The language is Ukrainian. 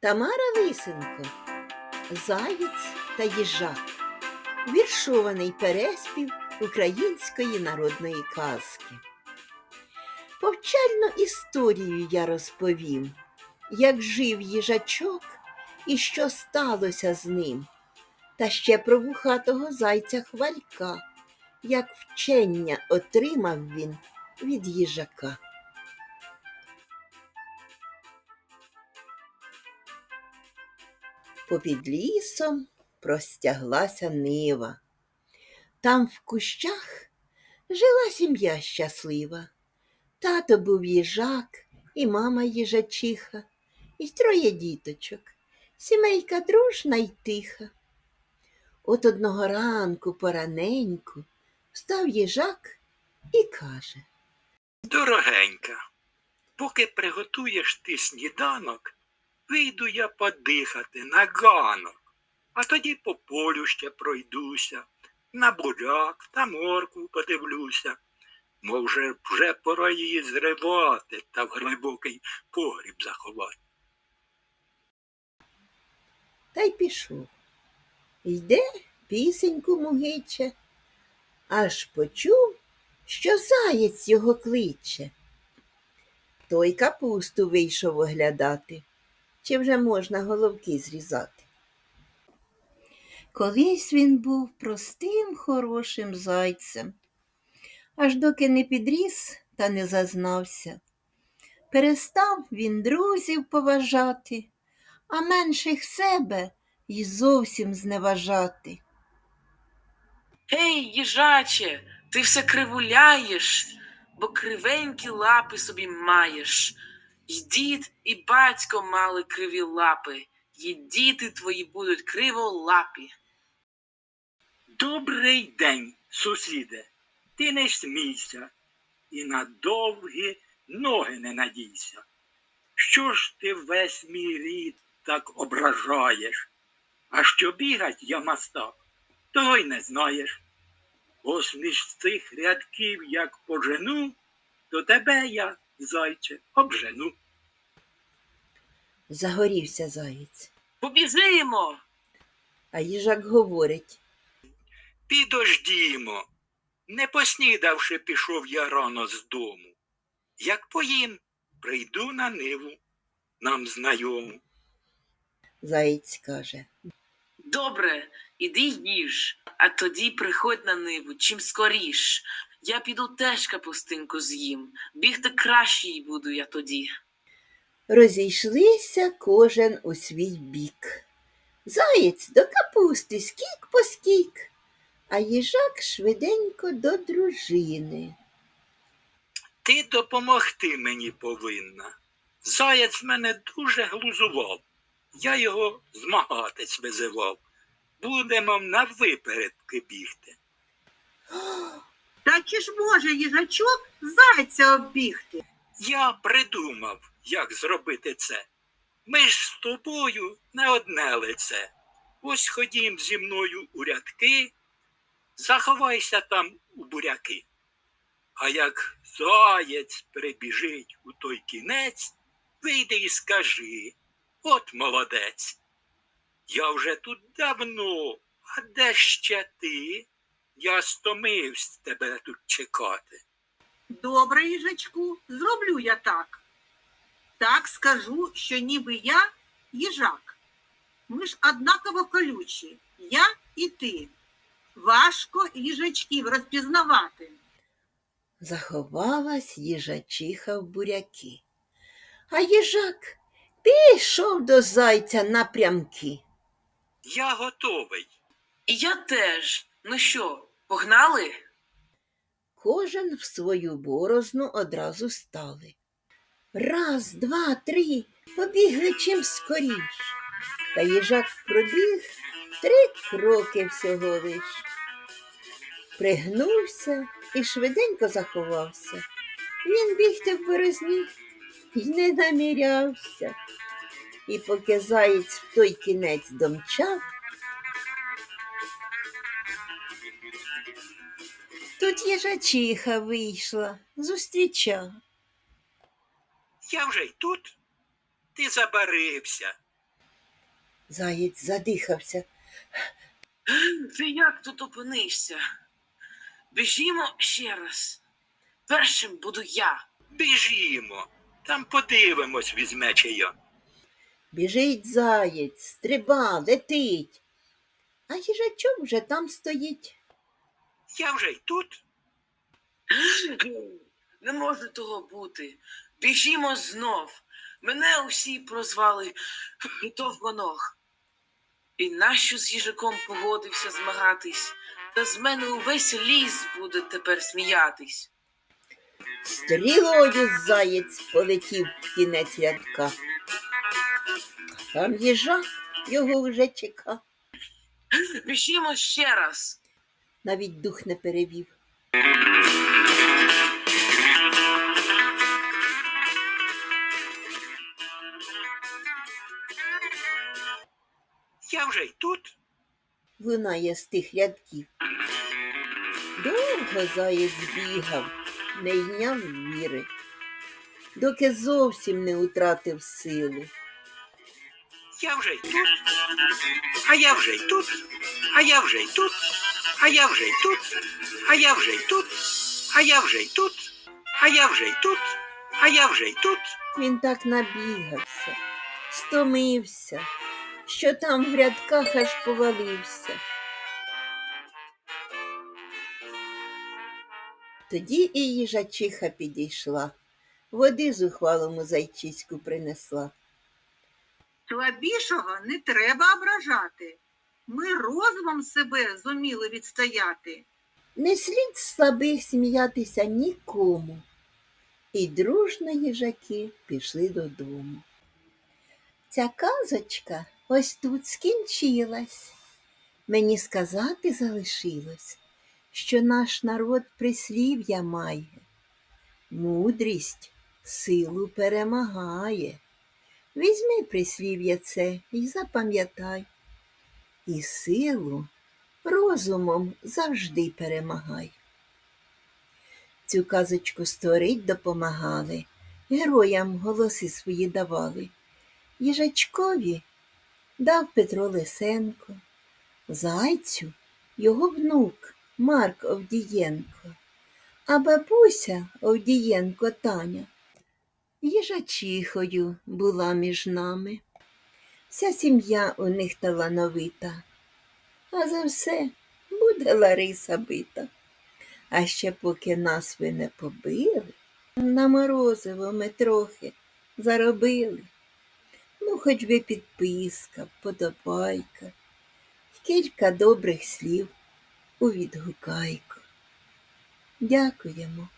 Тамара Лисенко Заєць та їжак. Віршований переспів української народної казки. Повчальну історію я розповім, як жив їжачок і що сталося з ним, та ще про вухатого зайця хвалька, як вчення отримав він від їжака. Попід лісом простяглася нива. Там в кущах жила сім'я щаслива. Тато був їжак, і мама їжачиха, і троє діточок. Сімейка дружна й тиха. От одного ранку пораненьку встав їжак і каже Дорогенька, поки приготуєш ти сніданок, вийду я подихати на ганок, а тоді по полю ще пройдуся, на буряк та моркву подивлюся. Може, вже пора її зривати та в глибокий погріб заховати. та й пішов. Йде пісеньку мугиче, аж почув, що заєць його кличе. Той капусту вийшов оглядати, чи вже можна головки зрізати. Колись він був простим хорошим зайцем, аж доки не підріс та не зазнався. Перестав він друзів поважати, а менших себе й зовсім зневажати. Гей, їжаче, ти все кривуляєш, бо кривенькі лапи собі маєш. І дід, і батько мали криві лапи, і діти твої будуть криволапі. Добрий день, сусіде, ти не смійся і на довгі ноги не надійся. Що ж ти весь мій рід так ображаєш? А що бігать я мастак, того й не знаєш. Ось між цих рядків, як пожену, то тебе я, зайче, обжену. Загорівся заєць, Побіжимо. а їжак говорить Підождімо. Не поснідавши, пішов я рано з дому. Як поїм, прийду на ниву, нам знайому. Заєць каже. Добре, іди їж, а тоді приходь на ниву чим скоріш. Я піду теж капустинку з'їм. Бігти краще й буду я тоді. Розійшлися кожен у свій бік. Заєць до капусти скік по скік, а їжак швиденько до дружини. Ти допомогти мені повинна. Заяць мене дуже глузував. Я його змагатись визивав. Будемо на випередки бігти. Та чи ж може їжачок зайця оббігти? Я придумав, як зробити це. Ми ж з тобою не одне лице. Ось ходім зі мною у рядки, заховайся там у буряки. А як заєць прибіжить у той кінець, вийди і скажи, от молодець. Я вже тут давно, а де ще ти? Я стомився тебе тут чекати. Добре, їжачку, зроблю я так. Так скажу, що ніби я їжак. Ми ж однаково колючі, я і ти. Важко їжачків розпізнавати. Заховалась їжачиха в буряки. А їжак пішов до зайця напрямки. Я готовий. І я теж. Ну що, погнали? Кожен в свою борозну одразу стали. Раз, два, три, побігли чим скоріш. Та їжак пробіг три кроки всього лиш. Пригнувся і швиденько заховався. Він бігти в борозні й не намірявся. І поки заєць в той кінець домчав, тут їжачиха вийшла, зустрічав. Я вже й тут. Ти забарився. Заєць задихався. Ти як тут опинишся? Біжімо ще раз. Першим буду я. Біжімо, там подивимось, візьме чия. Біжить заєць, стриба, летить. А їжачок вже там стоїть. Я вже й тут. Не може того бути. Біжімо знов. Мене усі прозвали довгоног. І нащо з їжаком погодився змагатись, та з мене увесь ліс буде тепер сміятись. Стрілою заєць полетів в кінець рядка. Там їжак його вже чекав, Біжімо ще раз. навіть дух не перевів. Я вже й тут. лунає з тих рядків. Довго заєць бігав, не йняв віри, доки зовсім не утратив сили. Я вже й тут. А я вже й тут. А я вже й тут. А я вже й тут. А я вже й тут. А я вже й тут. А я вже й тут. А я вже й тут. Він так набігався, стомився, що там в рядках аж повалився. Тоді і їжачиха підійшла, води зухвалому зайчиську принесла. Слабішого не треба ображати. Ми розумом себе зуміли відстояти. Не слід слабих сміятися нікому. І дружно їжаки пішли додому. Ця казочка ось тут скінчилась. Мені сказати залишилось, що наш народ прислів'я має. Мудрість силу перемагає. Візьми прислів'я це і запам'ятай. І силу розумом завжди перемагай. Цю казочку створить допомагали, героям голоси свої давали. Їжачкові дав Петро Лисенко, зайцю його внук Марк Овдієнко, а бабуся Овдієнко Таня їжачихою була між нами. Вся сім'я у них талановита а за все буде Лариса бита. А ще поки нас ви не побили, на морозиво ми трохи заробили. Ну, хоч би підписка, вподобайка, й кілька добрих слів у відгукайку. Дякуємо.